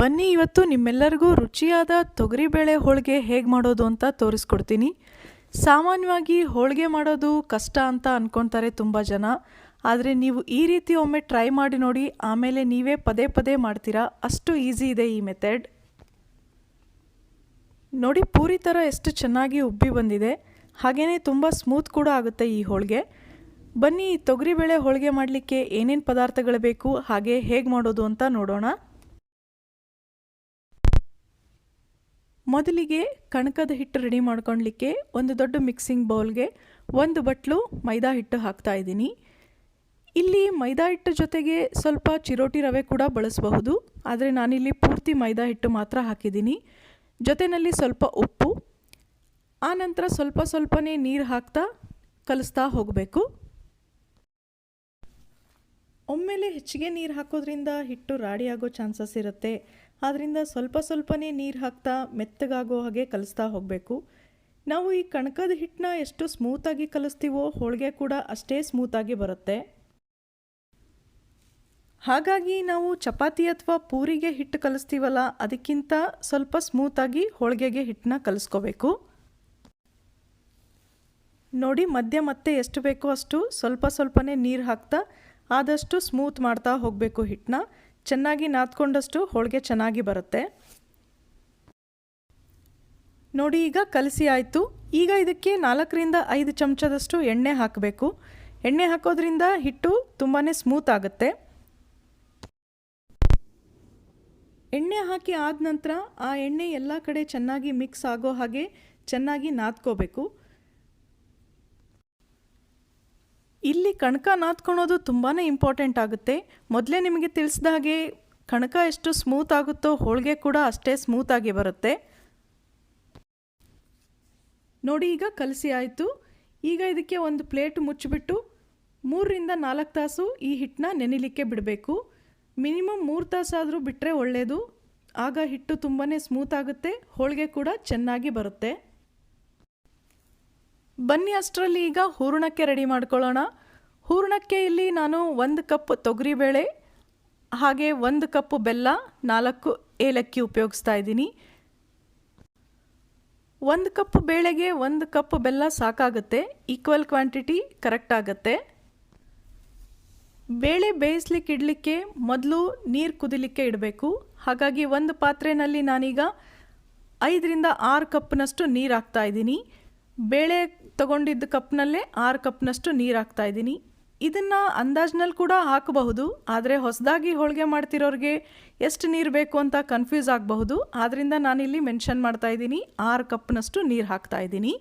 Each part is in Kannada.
ಬನ್ನಿ, ಇವತ್ತು ನಿಮ್ಮೆಲ್ಲರಿಗೂ ರುಚಿಯಾದ ತೊಗರಿಬೇಳೆ ಹೋಳಿಗೆ ಹೇಗೆ ಮಾಡೋದು ಅಂತ ತೋರಿಸ್ಕೊಡ್ತೀನಿ. ಸಾಮಾನ್ಯವಾಗಿ ಹೋಳಿಗೆ ಮಾಡೋದು ಕಷ್ಟ ಅಂತ ಅಂದ್ಕೊತಾರೆ ತುಂಬ ಜನ. ಆದರೆ ನೀವು ಈ ರೀತಿ ಒಮ್ಮೆ ಟ್ರೈ ಮಾಡಿ ನೋಡಿ, ಆಮೇಲೆ ನೀವೇ ಪದೇ ಪದೇ ಮಾಡ್ತೀರಾ. ಅಷ್ಟು ಈಸಿ ಇದೆ ಈ ಮೆಥಡ್. ನೋಡಿ, ಪೂರಿ ಥರ ಎಷ್ಟು ಚೆನ್ನಾಗಿ ಉಬ್ಬಿ ಬಂದಿದೆ. ಹಾಗೆಯೇ ತುಂಬ ಸ್ಮೂತ್ ಕೂಡ ಆಗುತ್ತೆ ಈ ಹೋಳಿಗೆ. ಬನ್ನಿ ತೊಗರಿಬೇಳೆ ಹೋಳಿಗೆ ಮಾಡಲಿಕ್ಕೆ ಏನೇನು ಪದಾರ್ಥಗಳು ಬೇಕು, ಹಾಗೆ ಹೇಗೆ ಮಾಡೋದು ಅಂತ ನೋಡೋಣ. ಮೊದಲಿಗೆ ಕಣಕದ ಹಿಟ್ಟು ರೆಡಿ ಮಾಡ್ಕೊಳ್ಲಿಕ್ಕೆ ಒಂದು ದೊಡ್ಡ ಮಿಕ್ಸಿಂಗ್ ಬೌಲ್ಗೆ ಒಂದು ಬಟ್ಲು ಮೈದಾ ಹಿಟ್ಟು ಹಾಕ್ತಾ ಇದ್ದೀನಿ. ಇಲ್ಲಿ ಮೈದಾ ಹಿಟ್ಟು ಜೊತೆಗೆ ಸ್ವಲ್ಪ ಚಿರೋಟಿ ರವೆ ಕೂಡ ಬಳಸಬಹುದು. ಆದರೆ ನಾನಿಲ್ಲಿ ಪೂರ್ತಿ ಮೈದಾ ಹಿಟ್ಟು ಮಾತ್ರ ಹಾಕಿದ್ದೀನಿ. ಜೊತೆಯಲ್ಲಿ ಸ್ವಲ್ಪ ಉಪ್ಪು, ಆನಂತರ ಸ್ವಲ್ಪ ಸ್ವಲ್ಪನೇ ನೀರು ಹಾಕ್ತಾ ಕಲಿಸ್ತಾ ಹೋಗಬೇಕು. ಒಮ್ಮೆಲೆ ಹೆಚ್ಚಿಗೆ ನೀರು ಹಾಕೋದ್ರಿಂದ ಹಿಟ್ಟು ರಾಡಿ ಆಗೋ ಚಾನ್ಸಸ್ ಇರುತ್ತೆ. ಆದ್ದರಿಂದ ಸ್ವಲ್ಪ ಸ್ವಲ್ಪನೇ ನೀರು ಹಾಕ್ತಾ ಮೆತ್ತಗಾಗೋ ಹಾಗೆ ಕಲಿಸ್ತಾ ಹೋಗಬೇಕು. ನಾವು ಈ ಕಣಕದ ಹಿಟ್ಟನ್ನ ಎಷ್ಟು ಸ್ಮೂತಾಗಿ ಕಲಿಸ್ತೀವೋ ಹೋಳಿಗೆ ಕೂಡ ಅಷ್ಟೇ ಸ್ಮೂತಾಗಿ ಬರುತ್ತೆ. ಹಾಗಾಗಿ ನಾವು ಚಪಾತಿ ಅಥವಾ ಪೂರಿಗೆ ಹಿಟ್ಟು ಕಲಿಸ್ತೀವಲ್ಲ, ಅದಕ್ಕಿಂತ ಸ್ವಲ್ಪ ಸ್ಮೂತಾಗಿ ಹೋಳಿಗೆಗೆ ಹಿಟ್ಟನ್ನ ಕಲಿಸ್ಕೋಬೇಕು. ನೋಡಿ ಮಧ್ಯ ಮತ್ತೆ ಎಷ್ಟು ಬೇಕೋ ಅಷ್ಟು ಸ್ವಲ್ಪ ಸ್ವಲ್ಪನೇ ನೀರು ಹಾಕ್ತಾ ಆದಷ್ಟು ಸ್ಮೂತ್ ಮಾಡ್ತಾ ಹೋಗಬೇಕು ಹಿಟ್ಟನ್ನ ಚೆನ್ನಾಗಿ ನಾದ್ಕೊಂಡಷ್ಟು ಹೋಳಿಗೆ ಚೆನ್ನಾಗಿ ಬರುತ್ತೆ. ನೋಡಿ, ಈಗ ಕಲಸಿ ಆಯಿತು. ಈಗ ಇದಕ್ಕೆ ನಾಲ್ಕರಿಂದ ಐದು ಚಮಚದಷ್ಟು ಎಣ್ಣೆ ಹಾಕಬೇಕು. ಎಣ್ಣೆ ಹಾಕೋದ್ರಿಂದ ಹಿಟ್ಟು ತುಂಬಾ ಸ್ಮೂತ್ ಆಗುತ್ತೆ. ಎಣ್ಣೆ ಹಾಕಿ ಆದ ನಂತರ ಆ ಎಣ್ಣೆ ಎಲ್ಲ ಕಡೆ ಚೆನ್ನಾಗಿ ಮಿಕ್ಸ್ ಆಗೋ ಹಾಗೆ ಚೆನ್ನಾಗಿ ನಾದ್ಕೋಬೇಕು. ಇಲ್ಲಿ ಕಣಕ ನಾದ್ಕೊಳೋದು ತುಂಬಾ ಇಂಪಾರ್ಟೆಂಟ್ ಆಗುತ್ತೆ. ಮೊದಲೇ ನಿಮಗೆ ತಿಳಿಸಿದ ಹಾಗೆ ಕಣಕ ಎಷ್ಟು ಸ್ಮೂತ್ ಆಗುತ್ತೋ ಹೋಳಿಗೆ ಕೂಡ ಅಷ್ಟೇ ಸ್ಮೂತಾಗಿ ಬರುತ್ತೆ. ನೋಡಿ ಈಗ ಕಲಸಿ ಆಯಿತು. ಈಗ ಇದಕ್ಕೆ ಒಂದು ಪ್ಲೇಟ್ ಮುಚ್ಚಿಬಿಟ್ಟು ಮೂರರಿಂದ ನಾಲ್ಕು ತಾಸು ಈ ಹಿಟ್ಟನ್ನ ನೆನಿಲಿಕ್ಕೆ ಬಿಡಬೇಕು. ಮಿನಿಮಮ್ ಮೂರು ತಾಸಾದರೂ ಬಿಟ್ಟರೆ ಒಳ್ಳೆಯದು ಆಗ ಹಿಟ್ಟು ತುಂಬಾ ಸ್ಮೂತ್ ಆಗುತ್ತೆ, ಹೋಳಿಗೆ ಕೂಡ ಚೆನ್ನಾಗಿ ಬರುತ್ತೆ. ಬನ್ನಿ ಅಷ್ಟರಲ್ಲಿ ಈಗ ಹೂರಣಕ್ಕೆ ರೆಡಿ ಮಾಡ್ಕೊಳ್ಳೋಣ. ಹೂರಣಕ್ಕೆ ಇಲ್ಲಿ ನಾನು ಒಂದು ಕಪ್ ತೊಗರಿಬೇಳೆ ಹಾಗೆ ಒಂದು ಕಪ್ ಬೆಲ್ಲ, ನಾಲ್ಕು ಏಲಕ್ಕಿ ಉಪಯೋಗಿಸ್ತಾ ಇದ್ದೀನಿ. ಒಂದು ಕಪ್ ಬೇಳೆಗೆ ಒಂದು ಕಪ್ ಬೆಲ್ಲ ಸಾಕಾಗುತ್ತೆ ಈಕ್ವಲ್ ಕ್ವಾಂಟಿಟಿ ಕರೆಕ್ಟ್ ಆಗುತ್ತೆ. ಬೇಳೆ ಬೇಯಿಸ್ಲಿಕ್ಕೆ ಇಡಲಿಕ್ಕೆ ಮೊದಲು ನೀರು ಕುದಿಲಿಕ್ಕೆ ಇಡಬೇಕು. ಹಾಗಾಗಿ ಒಂದು ಪಾತ್ರೆಯಲ್ಲಿ ನಾನೀಗ ಐದರಿಂದ ಆರು ಕಪ್ನಷ್ಟು ನೀರು ಹಾಕ್ತಾ ಇದ್ದೀನಿ. ಬೇಳೆ ತಗೊಂಡಿದ್ದ ಕಪ್ನಲ್ಲೇ ಆರು ಕಪ್ನಷ್ಟು ನೀರು ಹಾಕ್ತಾ ಇದ್ದೀನಿ. ಇದನ್ನು ಅಂದಾಜ್ನಲ್ಲಿ ಕೂಡ ಹಾಕಬಹುದು. ಆದರೆ ಹೊಸದಾಗಿ ಹೋಳಿಗೆ ಮಾಡ್ತಿರೋರಿಗೆ ಎಷ್ಟು ನೀರು ಬೇಕು ಅಂತ ಕನ್ಫ್ಯೂಸ್ ಆಗಬಹುದು. ಆದ್ದರಿಂದ ನಾನಿಲ್ಲಿ ಮೆನ್ಷನ್ ಮಾಡ್ತಾ ಇದ್ದೀನಿ. ಆರು ಕಪ್ನಷ್ಟು ನೀರು ಹಾಕ್ತಾ ಇದ್ದೀನಿ.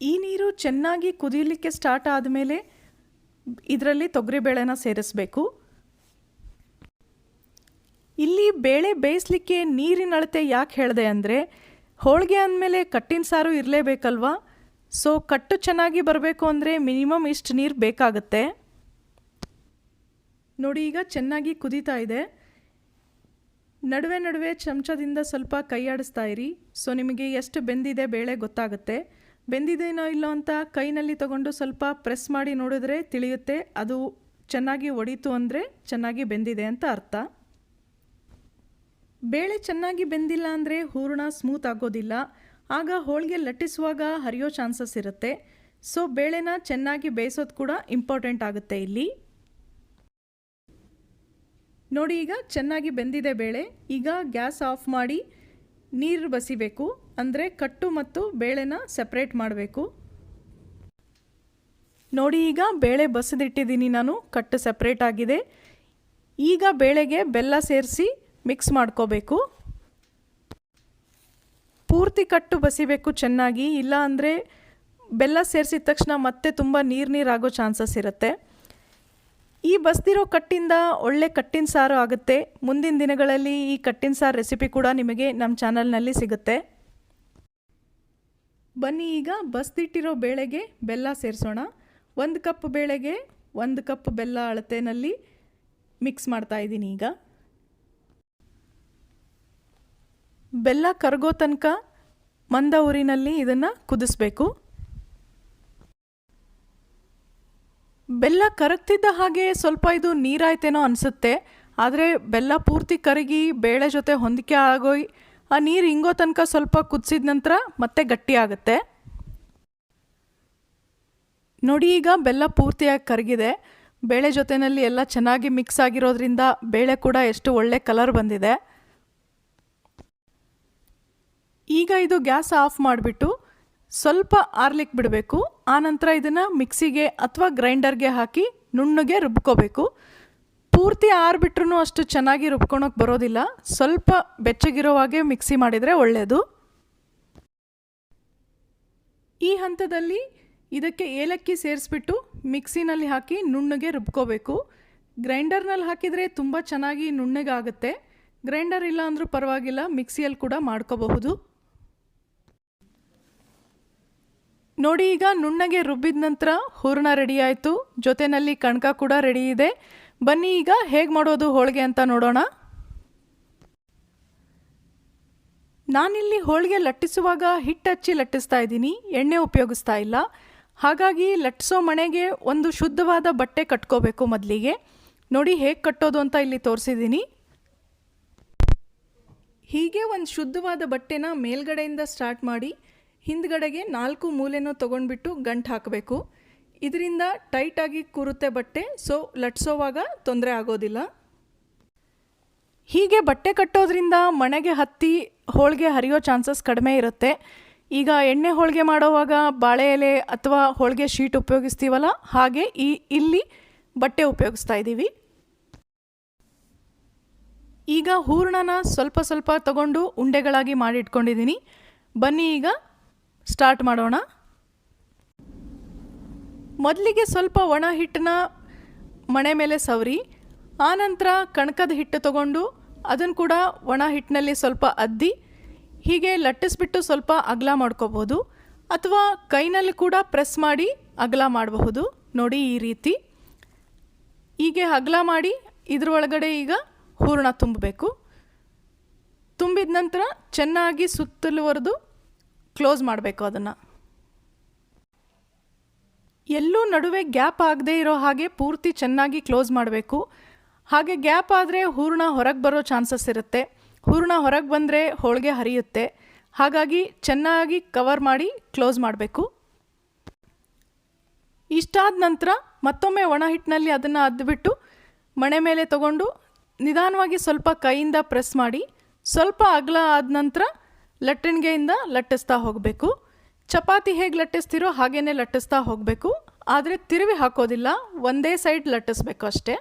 ಈ ನೀರು ಚೆನ್ನಾಗಿ ಕುದಿಯಲಿಕ್ಕೆ ಸ್ಟಾರ್ಟ್ ಆದಮೇಲೆ ಇದರಲ್ಲಿ ತೊಗರಿಬೇಳೆನ ಸೇರಿಸಬೇಕು. ಇಲ್ಲಿ ಬೇಳೆ ಬೇಯಿಸಲಿಕ್ಕೆ ನೀರಿನ ಅಳತೆ ಯಾಕೆ ಹೇಳಿದೆ ಅಂದರೆ, ಹೋಳಿಗೆ ಅಂದಮೇಲೆ ಕಟ್ಟಿನ ಸಾರು ಇರಲೇಬೇಕಲ್ವಾ? ಸೊ ಕಟ್ಟು ಚೆನ್ನಾಗಿ ಬರಬೇಕು ಅಂದರೆ ಮಿನಿಮಮ್ ಇಷ್ಟು ನೀರು ಬೇಕಾಗುತ್ತೆ. ನೋಡಿ, ಈಗ ಚೆನ್ನಾಗಿ ಕುದೀತಾ ಇದೆ. ನಡುವೆ ನಡುವೆ ಚಮಚದಿಂದ ಸ್ವಲ್ಪ ಕೈ ಆಡಿಸ್ತಾ ಇರಿ. ಸೊ ನಿಮಗೆ ಎಷ್ಟು ಬೆಂದಿದೆ ಬೇಳೆ ಗೊತ್ತಾಗುತ್ತೆ. ಬೆಂದಿದೇನೋ ಇಲ್ಲೋ ಅಂತ ಕೈನಲ್ಲಿ ತಗೊಂಡು ಸ್ವಲ್ಪ ಪ್ರೆಸ್ ಮಾಡಿ ನೋಡಿದ್ರೆ ತಿಳಿಯುತ್ತೆ. ಅದು ಚೆನ್ನಾಗಿ ಒಡೀತು ಅಂದರೆ ಚೆನ್ನಾಗಿ ಬೆಂದಿದೆ ಅಂತ ಅರ್ಥ. ಬೇಳೆ ಚೆನ್ನಾಗಿ ಬೆಂದಿಲ್ಲ ಅಂದರೆ ಹೂರಣ ಸ್ಮೂತ್ ಆಗೋದಿಲ್ಲ. ಆಗ ಹೋಳಿಗೆ ಲಟ್ಟಿಸುವಾಗ ಹರಿಯೋ ಚಾನ್ಸಸ್ ಇರುತ್ತೆ. ಸೊ, ಬೇಳೆನ ಚೆನ್ನಾಗಿ ಬೇಯಿಸೋದು ಕೂಡ ಇಂಪಾರ್ಟೆಂಟ್ ಆಗುತ್ತೆ ಇಲ್ಲಿ. ನೋಡಿ, ಈಗ ಚೆನ್ನಾಗಿ ಬೆಂದಿದೆ ಬೇಳೆ. ಈಗ ಗ್ಯಾಸ್ ಆಫ್ ಮಾಡಿ ನೀರು ಬಸಿಬೇಕು. ಅಂದರೆ ಕಟ್ಟು ಮತ್ತು ಬೇಳೆನ ಸೆಪ್ರೇಟ್ ಮಾಡಬೇಕು. ನೋಡಿ, ಈಗ ಬೇಳೆ ಬಸಿದಿಟ್ಟಿದ್ದೀನಿ ನಾನು. ಕಟ್ಟು ಸಪ್ರೇಟ್ ಆಗಿದೆ. ಈಗ ಬೇಳೆಗೆ ಬೆಲ್ಲ ಸೇರಿಸಿ ಮಿಕ್ಸ್ ಮಾಡ್ಕೋಬೇಕು. ಪೂರ್ತಿ ಕಟ್ಟು ಬಸಿಬೇಕು ಚೆನ್ನಾಗಿ ಇಲ್ಲ ಅಂದರೆ ಬೆಲ್ಲ ಸೇರಿಸಿದ ತಕ್ಷಣ ಮತ್ತೆ ತುಂಬ ನೀರು ನೀರಾಗೋ ಚಾನ್ಸಸ್ ಇರುತ್ತೆ. ಈ ಬಸ್ದಿರೋ ಕಟ್ಟಿಂದ ಒಳ್ಳೆ ಕಟ್ಟಿನ ಸಾರು ಆಗುತ್ತೆ. ಮುಂದಿನ ದಿನಗಳಲ್ಲಿ ಈ ಕಟ್ಟಿನ ಸಾರು ರೆಸಿಪಿ ಕೂಡ ನಿಮಗೆ ನಮ್ಮ ಚಾನಲ್ನಲ್ಲಿ ಸಿಗುತ್ತೆ. ಬನ್ನಿ ಈಗ ಬಸ್ದಿಟ್ಟಿರೋ ಬೇಳೆಗೆ ಬೆಲ್ಲ ಸೇರಿಸೋಣ. ಒಂದು ಕಪ್ ಬೇಳೆಗೆ ಒಂದು ಕಪ್ ಬೆಲ್ಲ ಅಳತೆಯಲ್ಲಿ ಮಿಕ್ಸ್ ಮಾಡ್ತಾ ಇದ್ದೀನಿ ಈಗ. ಬೆಲ್ಲ ಕರಗೋ ತನಕ ಮಂದ ಊರಿನಲ್ಲಿ ಇದನ್ನು ಕುದಿಸ್ಬೇಕು. ಬೆಲ್ಲ ಕರಗ್ತಿದ್ದ ಹಾಗೆ ಸ್ವಲ್ಪ ಇದು ನೀರಾಯ್ತೇನೋ ಅನಿಸುತ್ತೆ, ಆದರೆ ಬೆಲ್ಲ ಪೂರ್ತಿ ಕರಗಿ ಬೇಳೆ ಜೊತೆ ಹೊಂದಿಕೆ ಆಗೋಯ್, ಆ ನೀರು ಹಿಂಗೋ ತನಕ ಸ್ವಲ್ಪ ಕುದಿಸಿದ ನಂತರ ಮತ್ತೆ ಗಟ್ಟಿ ಆಗುತ್ತೆ. ನೋಡಿ ಈಗ ಬೆಲ್ಲ ಪೂರ್ತಿಯಾಗಿ ಕರಗಿದೆ, ಬೇಳೆ ಜೊತೆಯಲ್ಲಿ ಎಲ್ಲ ಚೆನ್ನಾಗಿ ಮಿಕ್ಸ್ ಆಗಿರೋದ್ರಿಂದ ಬೇಳೆ ಕೂಡ ಎಷ್ಟು ಒಳ್ಳೆ ಕಲರ್ ಬಂದಿದೆ. ಈಗ ಇದು ಗ್ಯಾಸ್ ಆಫ್ ಮಾಡಿಬಿಟ್ಟು ಸ್ವಲ್ಪ ಆರ್ಲಿಕ್ಕೆ ಬಿಡಬೇಕು. ಆನಂತರ ಇದನ್ನು ಮಿಕ್ಸಿಗೆ ಅಥವಾ ಗ್ರೈಂಡರ್ಗೆ ಹಾಕಿ ನುಣ್ಣಗೆ ರುಬ್ಕೋಬೇಕು. ಪೂರ್ತಿ ಆರ್ಬಿಟ್ರೂ ಅಷ್ಟು ಚೆನ್ನಾಗಿ ರುಬ್ಕೊಳಕ್ಕೆ ಬರೋದಿಲ್ಲ. ಸ್ವಲ್ಪ ಬೆಚ್ಚಗಿರೋ ಹಾಗೆ ಮಿಕ್ಸಿ ಮಾಡಿದರೆ ಒಳ್ಳೆಯದು ಈ ಹಂತದಲ್ಲಿ ಇದಕ್ಕೆ ಏಲಕ್ಕಿ ಸೇರಿಸ್ಬಿಟ್ಟು ಮಿಕ್ಸಿನಲ್ಲಿ ಹಾಕಿ ನುಣ್ಣಗೆ ರುಬ್ಕೋಬೇಕು. ಗ್ರೈಂಡರ್ನಲ್ಲಿ ಹಾಕಿದರೆ ತುಂಬ ಚೆನ್ನಾಗಿ ನುಣ್ಣಗಾಗುತ್ತೆ. ಗ್ರೈಂಡರ್ ಇಲ್ಲ ಅಂದರೂ ಪರವಾಗಿಲ್ಲ, ಮಿಕ್ಸಿಯಲ್ಲಿ ಕೂಡ ಮಾಡ್ಕೋಬಹುದು. ನೋಡಿ, ಈಗ ನುಣ್ಣಗೆ ರುಬ್ಬಿದ ನಂತರ ಹೂರಣ ರೆಡಿ ಆಯಿತು. ಜೊತೆಯಲ್ಲಿ ಕಣಕ ಕೂಡ ರೆಡಿ ಇದೆ. ಬನ್ನಿ, ಈಗ ಹೇಗೆ ಮಾಡೋದು ಹೋಳಿಗೆ ಅಂತ ನೋಡೋಣ. ನಾನಿಲ್ಲಿ ಹೋಳಿಗೆ ಲಟ್ಟಿಸುವಾಗ ಹಿಟ್ಟು ಹಚ್ಚಿ ಲಟ್ಟಿಸ್ತಾ ಇದ್ದೀನಿ. ಎಣ್ಣೆ ಉಪಯೋಗಿಸ್ತಾ ಇಲ್ಲ. ಹಾಗಾಗಿ ಲಟ್ಟಿಸೋ ಮಣೆಗೆ ಒಂದು ಶುದ್ಧವಾದ ಬಟ್ಟೆ ಕಟ್ಕೋಬೇಕು ಮೊದಲಿಗೆ. ನೋಡಿ, ಹೇಗೆ ಕಟ್ಟೋದು ಅಂತ ಇಲ್ಲಿ ತೋರಿಸಿದ್ದೀನಿ. ಹೀಗೆ ಒಂದು ಶುದ್ಧವಾದ ಬಟ್ಟೆನ ಮೇಲ್ಗಡೆಯಿಂದ ಸ್ಟಾರ್ಟ್ ಮಾಡಿ ಹಿಂದ್ಗಡೆಗೆ ನಾಲ್ಕು ಮೂಲೆನೂ ತೊಗೊಂಡ್ಬಿಟ್ಟು ಗಂಟು ಹಾಕಬೇಕು. ಇದರಿಂದ ಟೈಟಾಗಿ ಕೂರುತ್ತೆ ಬಟ್ಟೆ ಸೊ ಲಟ್ಸೋವಾಗ ತೊಂದರೆ ಆಗೋದಿಲ್ಲ. ಹೀಗೆ ಬಟ್ಟೆ ಕಟ್ಟೋದ್ರಿಂದ ಮಣೆಗೆ ಹತ್ತಿ ಹೋಳಿಗೆ ಹರಿಯೋ ಚಾನ್ಸಸ್ ಕಡಿಮೆ ಇರುತ್ತೆ. ಈಗ ಎಣ್ಣೆ ಹೋಳಿಗೆ ಮಾಡೋವಾಗ ಬಾಳೆ ಎಲೆ ಅಥವಾ ಹೋಳಿಗೆ ಶೀಟ್ ಉಪಯೋಗಿಸ್ತೀವಲ್ಲ, ಹಾಗೆ ಈ ಇಲ್ಲಿ ಬಟ್ಟೆ ಉಪಯೋಗಿಸ್ತಾ ಇದ್ದೀವಿ. ಈಗ ಹೂರಣನ ಸ್ವಲ್ಪ ಸ್ವಲ್ಪ ತಗೊಂಡು ಉಂಡೆಗಳಾಗಿ ಮಾಡಿಟ್ಕೊಂಡಿದ್ದೀನಿ. ಬನ್ನಿ ಈಗ ಸ್ಟಾರ್ಟ್ ಮಾಡೋಣ. ಮೊದಲಿಗೆ ಸ್ವಲ್ಪ ಒಣ ಹಿಟ್ಟನ್ನ ಮಣೆ ಮೇಲೆ ಸವರಿ ಆನಂತರ ಕಣಕದ ಹಿಟ್ಟು ತಗೊಂಡು ಅದನ್ನು ಕೂಡ ಒಣ ಹಿಟ್ಟಿನಲ್ಲಿ ಸ್ವಲ್ಪ ಅದ್ದಿ, ಹೀಗೆ ಲಟ್ಟಿಸ್ಬಿಟ್ಟು ಸ್ವಲ್ಪ ಅಗಲ ಮಾಡ್ಕೋಬೋದು. ಅಥವಾ ಕೈನಲ್ಲಿ ಕೂಡ ಪ್ರೆಸ್ ಮಾಡಿ ಅಗಲ ಮಾಡಬಹುದು. ನೋಡಿ ಈ ರೀತಿ. ಹೀಗೆ ಅಗಲ ಮಾಡಿ ಇದ್ರೊಳಗಡೆ ಈಗ ಹೂರಣ ತುಂಬಬೇಕು. ತುಂಬಿದ ನಂತರ ಚೆನ್ನಾಗಿ ಸುತ್ತಲುವರೆದು ಕ್ಲೋಸ್ ಮಾಡಬೇಕು ಅದನ್ನು. ಎಲ್ಲೂ ನಡುವೆ ಗ್ಯಾಪ್ ಆಗದೆ ಇರೋ ಹಾಗೆ ಪೂರ್ತಿ ಚೆನ್ನಾಗಿ ಕ್ಲೋಸ್ ಮಾಡಬೇಕು. ಹಾಗೆ ಗ್ಯಾಪ್ ಆದರೆ ಹೂರಣ ಹೊರಗೆ ಬರೋ ಚಾನ್ಸಸ್ ಇರುತ್ತೆ. ಹೂರಣ ಹೊರಗೆ ಬಂದರೆ ಹೋಳಿಗೆ ಹರಿಯುತ್ತೆ. ಹಾಗಾಗಿ ಚೆನ್ನಾಗಿ ಕವರ್ ಮಾಡಿ ಕ್ಲೋಸ್ ಮಾಡಬೇಕು. ಇಷ್ಟಾದ ನಂತರ ಮತ್ತೊಮ್ಮೆ ಒಣ ಹಿಟ್ಟಿನಲ್ಲಿ ಅದನ್ನು ಅದ್ಬಿಟ್ಟು ಮಣೆ ಮೇಲೆ ತಗೊಂಡು ನಿಧಾನವಾಗಿ ಸ್ವಲ್ಪ ಕೈಯಿಂದ ಪ್ರೆಸ್ ಮಾಡಿ ಸ್ವಲ್ಪ ಅಗಲ ಆದ ನಂತರ ಲಟ್ಟಣಿಗೆಯಿಂದ ಲಟ್ಟಿಸ್ತಾ ಹೋಗಬೇಕು. ಚಪಾತಿ ಹೇಗೆ ಲಟ್ಟಿಸ್ತೀರೋ ಹಾಗೇ ಲಟ್ಟಿಸ್ತಾ ಹೋಗಬೇಕು. ಆದರೆ ತಿರುವಿ ಹಾಕೋದಿಲ್ಲ, ಒಂದೇ ಸೈಡ್ ಲಟ್ಟಿಸ್ಬೇಕು ಅಷ್ಟೇ.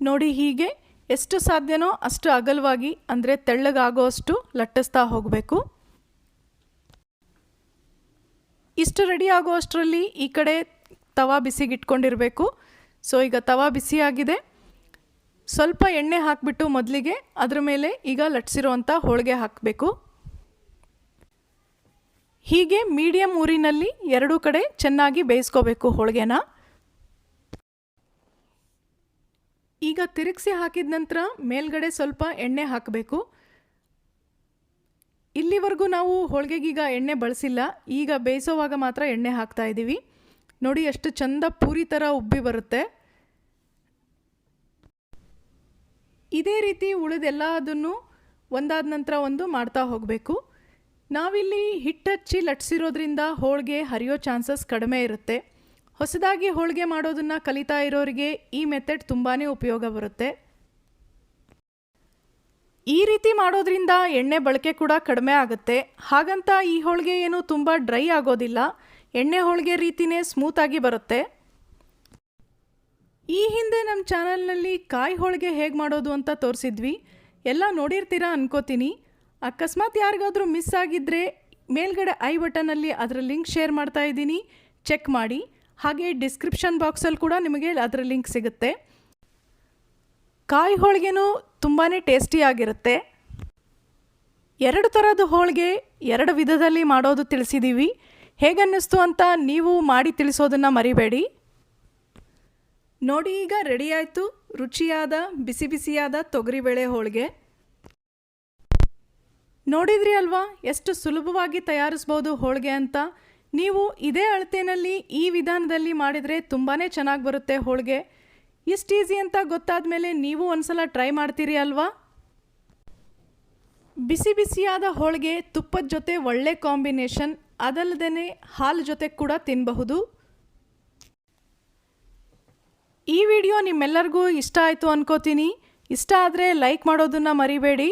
ನೋಡಿ ಹೀಗೆ ಎಷ್ಟು ಸಾಧ್ಯನೋ ಅಷ್ಟು ಅಗಲವಾಗಿ, ಅಂದರೆ ತೆಳ್ಳಗಾಗೋಷ್ಟು ಲಟ್ಟಿಸ್ತಾ ಹೋಗಬೇಕು. ಇಷ್ಟು ರೆಡಿ ಆಗೋ ಅಷ್ಟರಲ್ಲಿ ಈ ಕಡೆ ತವಾ ಬಿಸಿಗಿಟ್ಕೊಂಡಿರಬೇಕು. ಸೊ ಈಗ ತವಾ ಬಿಸಿಯಾಗಿದೆ. ಸ್ವಲ್ಪ ಎಣ್ಣೆ ಹಾಕಿಬಿಟ್ಟು ಮೊದಲಿಗೆ ಅದರ ಮೇಲೆ ಈಗ ಲಟ್ಸಿರೋವಂಥ ಹೋಳಿಗೆ ಹಾಕಬೇಕು. ಹೀಗೆ ಮೀಡಿಯಮ್ ಊರಿನಲ್ಲಿ ಎರಡೂ ಕಡೆ ಚೆನ್ನಾಗಿ ಬೇಯಿಸ್ಕೋಬೇಕು ಹೋಳಿಗೆನ. ಈಗ ತಿರುಗಿಸಿ ಹಾಕಿದ ನಂತರ ಮೇಲ್ಗಡೆ ಸ್ವಲ್ಪ ಎಣ್ಣೆ ಹಾಕಬೇಕು. ಇಲ್ಲಿವರೆಗೂ ನಾವು ಹೋಳಿಗೆಗೀಗ ಎಣ್ಣೆ ಬಳಸಿಲ್ಲ. ಈಗ ಬೇಯಿಸೋವಾಗ ಮಾತ್ರ ಎಣ್ಣೆ ಹಾಕ್ತಾ ಇದ್ದೀವಿ ನೋಡಿ ಎಷ್ಟು ಚಂದ ಪೂರಿ ಥರ ಉಬ್ಬಿ ಬರುತ್ತೆ. ಇದೇ ರೀತಿ ಉಳಿದೆಲ್ಲದನ್ನು ಒಂದಾದ ನಂತರ ಒಂದು ಮಾಡ್ತಾ ಹೋಗಬೇಕು. ನಾವಿಲ್ಲಿ ಹಿಟ್ಟಚ್ಚಿ ಲಟ್ಸಿರೋದ್ರಿಂದ ಹೋಳಿಗೆ ಹರಿಯೋ ಚಾನ್ಸಸ್ ಕಡಿಮೆ ಇರುತ್ತೆ. ಹೊಸದಾಗಿ ಹೋಳಿಗೆ ಮಾಡೋದನ್ನು ಕಲಿತಾ ಇರೋರಿಗೆ ಈ ಮೆಥಡ್ ತುಂಬಾ ಉಪಯೋಗ ಬರುತ್ತೆ. ಈ ರೀತಿ ಮಾಡೋದ್ರಿಂದ ಎಣ್ಣೆ ಬಳಕೆ ಕೂಡ ಕಡಿಮೆ ಆಗುತ್ತೆ. ಹಾಗಂತ ಈ ಹೋಳಿಗೆ ಏನು ತುಂಬ ಡ್ರೈ ಆಗೋದಿಲ್ಲ. ಎಣ್ಣೆ ಹೋಳಿಗೆ ರೀತಿನೇ ಸ್ಮೂತಾಗಿ ಬರುತ್ತೆ. ಈ ಹಿಂದೆ ನಮ್ಮ ಚಾನಲ್ನಲ್ಲಿ ಕಾಯಿ ಹೋಳಿಗೆ ಹೇಗೆ ಮಾಡೋದು ಅಂತ ತೋರಿಸಿದ್ವಿ. ಎಲ್ಲ ನೋಡಿರ್ತೀರಾ ಅನ್ಕೋತೀನಿ. ಅಕಸ್ಮಾತ್ ಯಾರಿಗಾದರೂ ಮಿಸ್ ಆಗಿದ್ದರೆ ಮೇಲ್ಗಡೆ ಐ ಬಟನಲ್ಲಿ ಅದರ ಲಿಂಕ್ ಶೇರ್ ಮಾಡ್ತಾ ಇದ್ದೀನಿ. ಚೆಕ್ ಮಾಡಿ. ಹಾಗೆ ಡಿಸ್ಕ್ರಿಪ್ಷನ್ ಬಾಕ್ಸಲ್ಲಿ ಕೂಡ ನಿಮಗೆ ಅದರ ಲಿಂಕ್ ಸಿಗುತ್ತೆ. ಕಾಯಿ ಹೋಳಿಗೆನೂ ತುಂಬಾ ಟೇಸ್ಟಿಯಾಗಿರುತ್ತೆ ಎರಡು ಥರದ ಹೋಳಿಗೆ ಎರಡು ವಿಧದಲ್ಲಿ ಮಾಡೋದು ತಿಳಿಸಿದ್ದೀವಿ ಹೇಗನ್ನಿಸ್ತು ಅಂತ ನೀವು ಮಾಡಿ ತಿಳಿಸೋದನ್ನು ಮರಿಬೇಡಿ. ನೋಡಿ ಈಗ ರೆಡಿ ಆಯಿತು. ರುಚಿಯಾದ, ಬಿಸಿ ಬಿಸಿಯಾದ ತೊಗರಿಬೇಳೆ ಹೋಳಿಗೆ. ನೋಡಿದ್ರಿ ಅಲ್ವಾ? ಎಷ್ಟು ಸುಲಭವಾಗಿ ತಯಾರಿಸ್ಬೋದು ಹೋಳಿಗೆ ಅಂತ. ನೀವು ಇದೇ ಅಳತೆಯಲ್ಲಿ ಈ ವಿಧಾನದಲ್ಲಿ ಮಾಡಿದರೆ ತುಂಬಾ ಚೆನ್ನಾಗಿ ಬರುತ್ತೆ ಹೋಳಿಗೆ. ಇಷ್ಟು ಈಸಿ ಅಂತ ಗೊತ್ತಾದ ಮೇಲೆ ನೀವು ಒಂದ್ಸಲ ಟ್ರೈ ಮಾಡ್ತೀರಿ ಅಲ್ವಾ? ಬಿಸಿ ಬಿಸಿಯಾದ ಹೋಳಿಗೆ ತುಪ್ಪದ ಜೊತೆ ಒಳ್ಳೆ ಕಾಂಬಿನೇಷನ್ ಅದಲ್ಲದೆ ಹಾಲು ಜೊತೆ ಕೂಡ ತಿನ್ನಬಹುದು ಈ ವಿಡಿಯೋ ನಿಮ್ಮೆಲ್ಲರಿಗೂ ಇಷ್ಟ ಆಯಿತು ಅನ್ಕೋತೀನಿ. ಇಷ್ಟ ಆದರೆ ಲೈಕ್ ಮಾಡೋದನ್ನು ಮರಿಬೇಡಿ.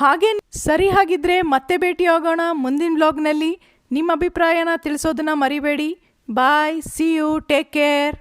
ಹಾಗೆ ಸರಿ ಹಾಗಿದ್ರೆ ಮತ್ತೆ ಭೇಟಿಯಾಗೋಣ ಮುಂದಿನ ವ್ಲಾಗ್ನಲ್ಲಿ. ನಿಮ್ಮ ಅಭಿಪ್ರಾಯನ ತಿಳಿಸೋದನ್ನು ಮರಿಬೇಡಿ. Bye see you take care